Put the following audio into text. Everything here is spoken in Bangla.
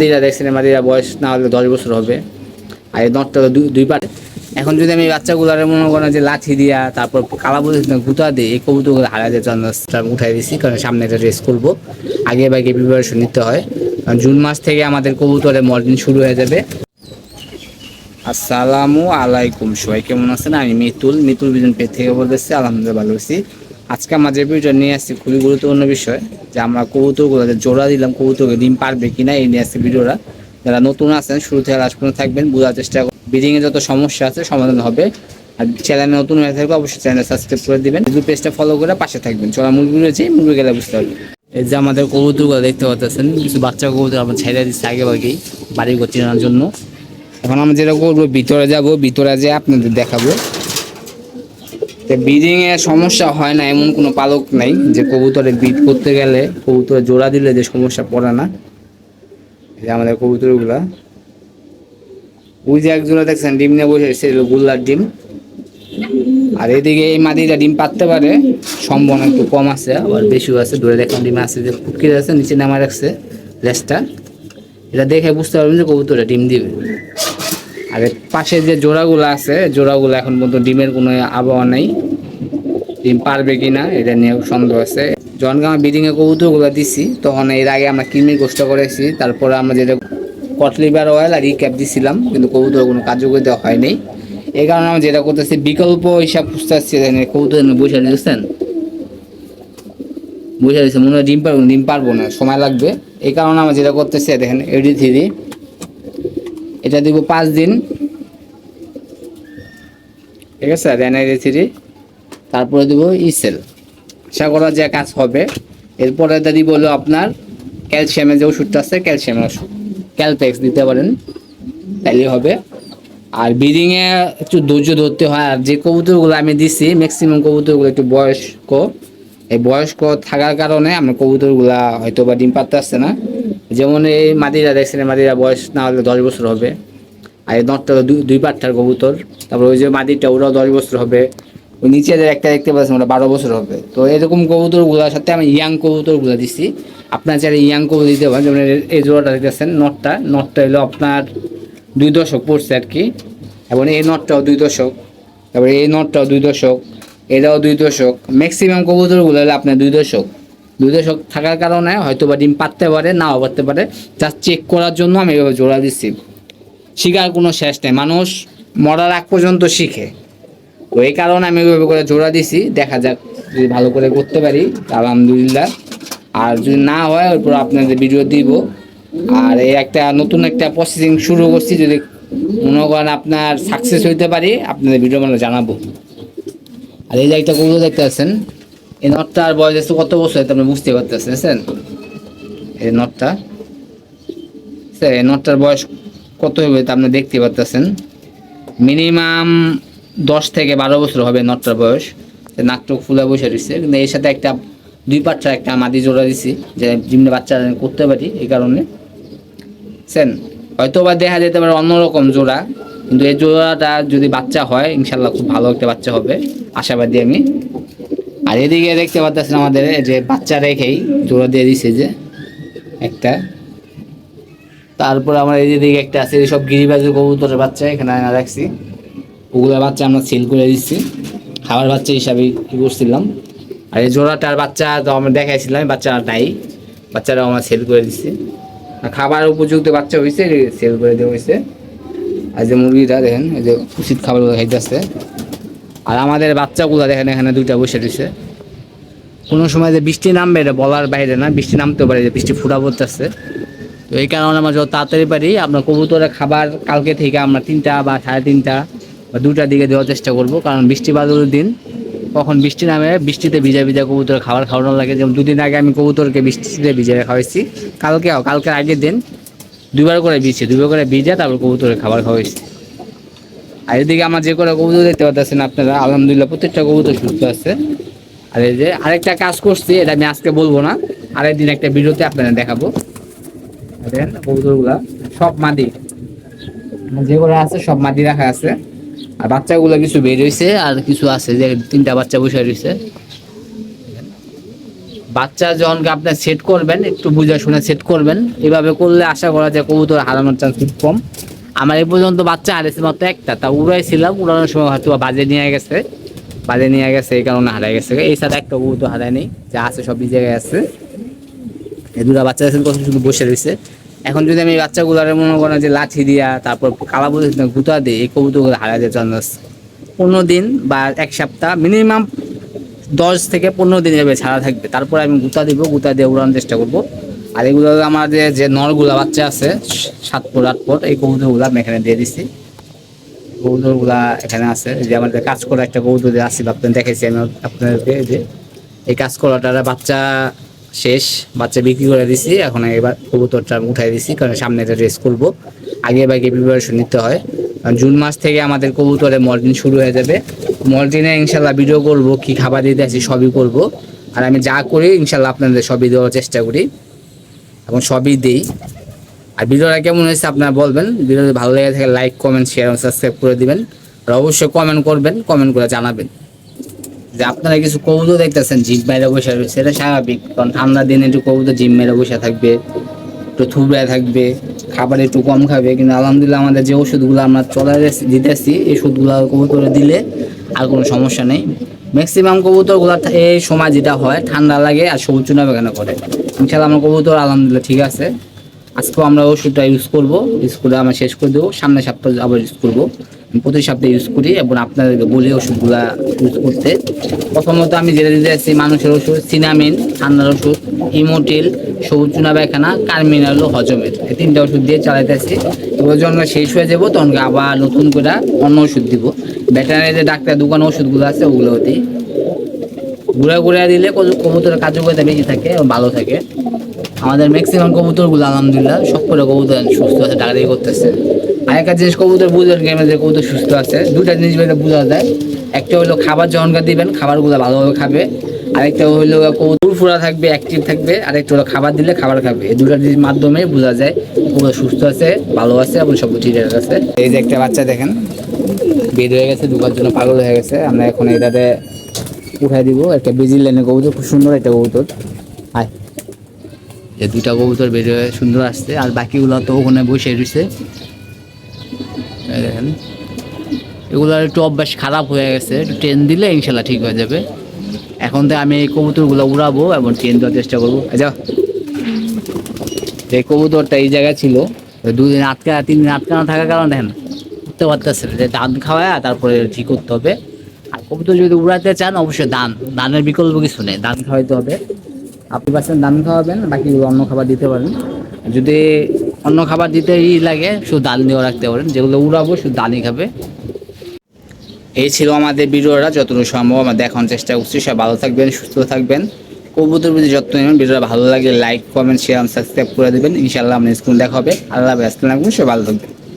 মাদিরা দেখছেন মাদিরা বয়স না হলে দশ বছর হবে। আর এই নটটা দুই- দুই পাট এখন যদি আমি বাচ্চাগুলার মনে করেন যে লাঠি দিয়া, তারপর কালা বলে গুতা দিই এই কবুতরগুলো হারা যেতে উঠাই দিচ্ছি কারণ সামনে একটা রেস করব। আগে বাগে প্রিপারেশন নিতে হয়। কারণ জুন মাস থেকে আমাদের কবুতরের মর্নিং শুরু হয়ে যাবে। আসসালামু আলাইকুম। সবাই কেমন আছেন? আমি মিতুল। মিতুল বিজন পেট থেকে বলতেছি, আলহামদুলিল্লাহ ভালো আছি। আজকে আমার যে ভিডিও নিয়ে আসছি, খুবই গুরুত্বপূর্ণ বিষয়, যে আমরা কবুতরগুলো জোড়া দিলাম, কবুতরকে ডিম পারবে কিনা এই নিয়ে আসছি ভিডিওটা। যারা নতুন আছেন, শুরু থেকে লাস্ট পর্যন্ত থাকবেন, বোঝার চেষ্টা ব্রিডিং এ যত সমস্যা আছে, সমাধান হবে। আর চ্যানেলে নতুন হয়ে থাকবে অবশ্যই চ্যানেল সাবস্ক্রাইব করে দিবেন। ফেসবুক পেজটা ফলো করে পাশে থাকবেন। চলা মুরগি রয়েছে মুরগি গেলে বুঝতে পারবেন এই যে আমাদের কবুতরগুলো দেখতে পাচ্ছেন, কিছু বাচ্চা কবুতর আমরা ছেড়ে দিচ্ছি আগে বাকি বাড়ি ঘর জন্য। এখন আমরা যেটা করব, ভিতরে যাব, ভিতরে যেয়ে আপনাদের দেখাবো। ব্রিডিং এ সমস্যা হয় না, এমন কোনো পালক নাই যে কবুতরে বিট করতে গেলে কবুতরে জোড়া দিলে যে সমস্যা পড়ে না। যে আমাদের কবুতরগুলা। ওই যে এক জোড়া দেখছেন, ডিম নিয়ে বসে এসেছে গুল্লার ডিম। আর এদিকে এই মাদিটা ডিম পাততে পারে, সম্ভাবনা একটু কম আছে, আবার বেশিও আছে। ধরে দেখলাম ডিম আছে যে ফুটকি আছে, নিচে নামা রাখছে, লেজটা। এটা দেখে বুঝতে পারবেন যে কবুতরে ডিম দিবে। আর পাশে যে জোড়াগুলো আছে, জোড়াগুলো এখন পর্যন্ত ডিমের কোনো আবহাওয়া নেই। ডিম পারবে কি না এটা নিয়ে সন্দেহ আছে। যখন আমরা বিডিং এ কবুতরগুলো দিছি, তখন এর আগে আমরা কিমির গোষ্ঠ করেছি, তারপরে আমরা যেটা কটলিভার অয়েল আর ই ক্যাপ দিছিলাম, কিন্তু কবুতর কোনো কার্যকরী দেওয়া হয়নি। এই কারণে আমরা যেটা করতেছি, বিকল্প হিসাব খুঁজতে আসছি কবুতর বসে দিয়েছেন বুঝে দিচ্ছে মনে হয় ডিম পারব ডিম পারব না, সময় লাগবে। এই কারণে আমরা যেটা করতেছি, দেখেন এডি থ্রি এটা দিব পাঁচ দিন। ঠিক আছে, আর এনআইডি থ্রি। তারপরে দিব ইসেল। আশা করা যে কাজ হবে। এরপরে দিব হলো আপনার ক্যালসিয়ামের যে ওষুধটা আছে, ক্যালসিয়ামের ওষুধ। ক্যালপেক্স দিতে পারেন, তাইলে হবে। আর ব্রিডিংয়ে একটু ধৈর্য ধরতে হয়, আর যে কবুতরগুলো আমি দিছি ম্যাক্সিমাম কবুতরগুলো একটু বয়স্ক। এই বয়স্ক থাকার কারণে আমার কবুতরগুলা হয়তো বা ডিম পাততে আসছে না। যেমন এই মাদিরা দেখছেন, মাদিরা বয়স না হলে দশ বছর হবে। আর এই নটটা দুই- দুই পাট্টার কবুতর। তারপর ওই যে মাদিরটা, ওরাও দশ বছর হবে। ওই নিচে একটা দেখতে পাচ্ছেন, ওটা বারো বছর হবে। তো এরকম কবুতরগুলোর সাথে আমি ইয়াং কবুতরগুলো দিছি। আপনার চাইলে ইয়াং কবুতর দিতে পারেন। যেমন এই জোড়াটা দেখতেছেন, নটটা। নটটা হলো আপনার দুই দশক পড়ছে আর কি। এবং এই নটটাও দুই দশক। তারপরে এই নটটাও দুই দশক। এটাও দুই দশক। ম্যাক্সিমাম কবুতরগুলো হলো আপনার দুই দশক। দুই দশক থাকার কারণে হয়তো বা ডিম পাততে পারে, নাও পারতে পারে। জাস্ট চেক করার জন্য আমি এভাবে জোড়া দিচ্ছি। শিখার কোনো শেষ নেই। মানুষ মরার আগ পর্যন্ত শিখে। তো এই কারণে আমি ওইভাবে করে জোড়া দিছি। দেখা যাক যদি ভালো করে করতে পারি। আলহামদুলিল্লাহ। আর যদি না হয় ওরপর আপনাদের ভিডিও দিব। আর এই একটা নতুন একটা প্রসেসিং শুরু করছি। যদি মনে করেন আপনার সাকসেস হইতে পারি, আপনাদের ভিডিও মানে জানাব। আর এই যে একটা কবুতর দেখতে পাচ্ছেন। এই নটটার বয়স আছে কত বছর আপনি বুঝতে পারতেছেন? এই নটটা এই নটটার বয়স কত হবে তা আপনি দেখতে পারতেছেন। মিনিমাম দশ থেকে বারো বছর হবে নটটার বয়স। সে নাক টুক ফুলে বসে রয়েছে। কিন্তু এর সাথে একটা, দুই পাট্টা একটা মাদি জোড়া দিছি, যে জিমনে বাচ্চা করতে পারি এই কারণে। সেন হয়তো বা দেখা যেতে পারে অন্যরকম জোড়া, কিন্তু এই জোড়াটা যদি বাচ্চা হয় ইনশাল্লাহ খুব ভালো একটা বাচ্চা হবে। আশাবাদী আমি। আর এদিকে দেখতে পাচ্ছেন আমাদের যে বাচ্চা রেখেই জোড়া দিয়ে দিছে যে একটা। তারপর আমার এই দিকে একটা আছে সব গিরিবাজের কবুতরের বাচ্চা, এখানে আনা রাখছি। ওগুলোর বাচ্চা আমরা সেল করে দিচ্ছি। খাবার বাচ্চা হিসাবে কি করছিলাম? আর এই জোড়াটার বাচ্চা তো আমরা দেখাইছিলাম বাচ্চা নাই। বাচ্চারাও আমরা সেল করে দিচ্ছি। খাবার উপযুক্ত বাচ্চা হয়েছে সেল করে দেওয়া হয়েছে আর যে মুরগিটা দেখেন, এই যে উচিত খাবারগুলো খাইতেছে। আর আমাদের বাচ্চাগুলো দেখেন এখানে দুইটা বসে রয়েছে। কোনো সময় যে বৃষ্টি নামবে এটা বলার বাইরে না, বৃষ্টি নামতে পারে যে বৃষ্টি ফুটা পড়তেছে। তো এই কারণে আমরা যত তাড়াতাড়ি পারি আপনার কবুতরের খাবার কালকে থেকে আমরা তিনটা বা সাড়ে তিনটা বা দুটার দিকে দেওয়ার চেষ্টা করব, কারণ বৃষ্টি বাদলের দিন কখন বৃষ্টি নামে বৃষ্টিতে ভিজা ভিজা কবুতরের খাবার খাওয়ানো লাগে। যেমন দুদিন আগে আমি কবুতরকে বৃষ্টিতে ভিজে খাওয়াইছি, কালকে, কালকের আগের দিন দুবার করে ভিজছে দুবার করে ভিজে তারপর কবুতরের খাবার খাওয়াইছি। আর এদিকে আমার যে করে কবুতর দেখতে পাচ্ছেন আপনারা, আলহামদুলিল্লাহ প্রত্যেকটা কবুতর সুস্থ আছে। আর এই যে আরেকটা কাজ করছি, এটা আমি আজকে বলব না, আরেকদিন একটা ভিডিওতে আপনাদের দেখাবো। দেখেন কবুতরগুলা, সব মাদি। যে যেগুলো আছে, সব মাদি রাখা আছে। আর বাচ্চাগুলো কিছু বের হয়েছে আর কিছু আছে, যে তিনটা বাচ্চা বসে রয়েছে বাচ্চা যখন আপনি সেট করবেন, একটু বুঝে শুনে সেট করবেন, এভাবে করলে আশা করা যায় কবুতর হারানোর চান্স খুব কম। আমার এই পর্যন্ত বাচ্চা হারিয়েছে মাত্র একটা। তা উড়াইছিলাম, উড়ানোর সময় হয়তো বাজে নিয়ে গেছে। বাজে নিয়ে গেছে, এই কারণে হারাই গেছে। এই সাথে একটা কবুতর হারায়নি যা আছে সব জায়গায় আছে। এই দুটা বাচ্চা আছে কত শুধু বসে রয়েছে। এখন যদি আমি বাচ্চাগুলার মনে করেন যে লাঠি দিয়া, তারপর কালা বলে গুতা দিই, এই কবুতরগুলো হারাই যেতে চান্স পনেরো দিন বা এক সপ্তাহ মিনিমাম দশ থেকে পনেরো দিন এভাবে ছাড়া থাকবে। তারপর আমি গুতা দিব, গুতা দিয়ে উড়ানোর চেষ্টা করব। আর এগুলো আমাদের যে নরগুলা বাচ্চা আছে, সাত ফুট, আট ফুট, এই কবুতরগুলো আমি এখানে দিয়ে দিচ্ছি কবুতরগুলা এখানে আছে। যে আমাদের কাজ করা একটা কবুতর যে আসছিল আপনার দেখেছি আমি আপনাদেরকে যে। এই কাজ করাটার বাচ্চা শেষ, বাচ্চা বিক্রি করে দিছি। এখন এবার কবুতরটা উঠাই দিছি, কারণ সামনে একটা রেস করব। আগে বাগে প্রিপারেশন নিতে হয়। কারণ জুন মাস থেকে আমাদের কবুতরে মলটিন শুরু হয়ে যাবে। মলটিনে ইনশাল্লাহ ভিডিও করব, কি খাবার দিতে আছি সবই করব। আর আমি যা করি ইনশাল্লাহ আপনাদের সবই দেওয়ার চেষ্টা করি। এবং সবই দিই। আর ভিডিওটা কেমন হয়েছে আপনারা বলবেন। ভিডিও ভালো লেগে থাকে লাইক কমেন্ট শেয়ার এবং সাবস্ক্রাইব করে দিবেন। আর অবশ্যই কমেন্ট করবেন কমেন্ট করে জানাবেন। যে আপনারা কিছু কবুতর দেখতেছেন জিম মেরে বসে রয়েছে এটা স্বাভাবিক। কারণ ঠান্ডার দিনে একটু কবুতর জিম মেরে বসে থাকবে, একটু থুবড়ে থাকবে, খাবার একটু কম খাবে। কিন্তু আলহামদুলিল্লাহ আমাদের যে ওষুধগুলো আমরা চলে দিতেছি, এই ওষুধগুলো কবুতরে দিলে আর কোনো সমস্যা নেই। ম্যাক্সিমাম কবুতরগুলো এই সময় যেটা হয়, ঠান্ডা লাগে আর সবুজ চুনা বেগানা করে। ইনশাল্লাহ আমার কবুতর, আলহামদুলিল্লাহ ঠিক আছে। আজকেও আমরা ওষুধটা ইউজ করব ইউজ করে আমরা শেষ করে দেবো। সামনের সপ্তাহে আবার ইউজ করব। প্রতি সপ্তাহে ইউজ করি এবং আপনাদেরকে বলি ওষুধগুলা ইউজ করতে। প্রথমত আমি যেটা দিতে যাচ্ছি মানুষের ওষুধ সিনামিন ঠান্ডার ওষুধ ইমোটিল সবুজ চুনা বেখানা কার্মিনাল হজমের। এই তিনটা ওষুধ দিয়ে চালাইতে এগুলো যখন শেষ হয়ে যাব, তখন আবার নতুন করে অন্য ওষুধ দিব। ভেটেনারি যে ডাক্তার দোকান ওষুধগুলো আছে ওগুলো দিই ঘুরে ঘুরে দিলে কবু- কবুতরের কার্যকারিতা বেশি থাকে, ভালো থাকে। আমাদের ম্যাক্সিমাম কবুতরগুলো, আলহামদুলিল্লাহ, সব করে কবুতর সুস্থ আছে দিয়ে করতেছে। একটা জিনিস কবুতর বুঝার গেমে যে কবুতর সুস্থ আছে দুটা জিনিস বোঝা যায়। একটা হলো খাবার যখনকার দিবেন, খাবারগুলো ভালোভাবে খাবে। আরেকটা হলো কবুতর ফুরা থাকবে অ্যাক্টিভ থাকবে, আরেকটা হলো খাবার দিলে খাবার খাবে। এই দুটা জিনিস মাধ্যমে বোঝা যায় কবুতর সুস্থ আছে, ভালো আছে এবং সব ঠিক আছে। এই যে একটা বাচ্চা দেখেন, বের হয়ে গেছে, ঢুকার জন্য পাগল হয়ে গেছে। আমরা এখন এটাতে উঠাই দিব, একটা বেজিল লাইনের কবুতর, খুব সুন্দর একটা কবুতর। আয় যে দুইটা কবুতর বের হয়ে সুন্দর আসছে, আর বাকিগুলো তো ওখানে বসে রয়েছে। দেখেন। এগুলোর একটু অভ্যাস খারাপ হয়ে গেছে, একটু ট্রেন দিলে ইনশাল্লাহ ঠিক হয়ে যাবে। এখন তো আমি এই কবুতরগুলো উড়াবো এবং ট্রেন দেওয়ার চেষ্টা করব। এই যাও। যে কবুতরটা এই জায়গায় ছিল। দুদিন আটকা তিন দিন আটকানো থাকার কারণে দেখেন উঠতে পারতেছে। যে ধান খাওয়ায় তারপরে ঠিক করতে হবে। আর কবুতর যদি উড়াতে চান, অবশ্যই দান। দানের বিকল্প কিছু নেই। দান খাওয়াইতে হবে। আপনি পাচ্ছেন দান খাওয়াবেন, বাকিগুলো অন্য খাবার দিতে পারেন। যদি অন্য খাবার দিতেই লাগে, শুধু দান দিয়েও রাখতে পারেন। যেগুলো উড়াবো, শুধু দানই খাবে। এই ছিল আমাদের ভিডিওটা, যতটুকু সম্ভব আমরা দেখানোর চেষ্টা করছি। সব ভালো থাকবেন, সুস্থ থাকবেন। কবুতর প্রতি যত্ন নেবেন, ভিডিওটা ভালো লাগে লাইক কমেন্ট শেয়ার সাবস্ক্রাইব করে দেবেন। ইনশাল্লাহ আপনার স্কুল দেখা হবে। আল্লাহ আসসালামু সব ভালো থাকবেন।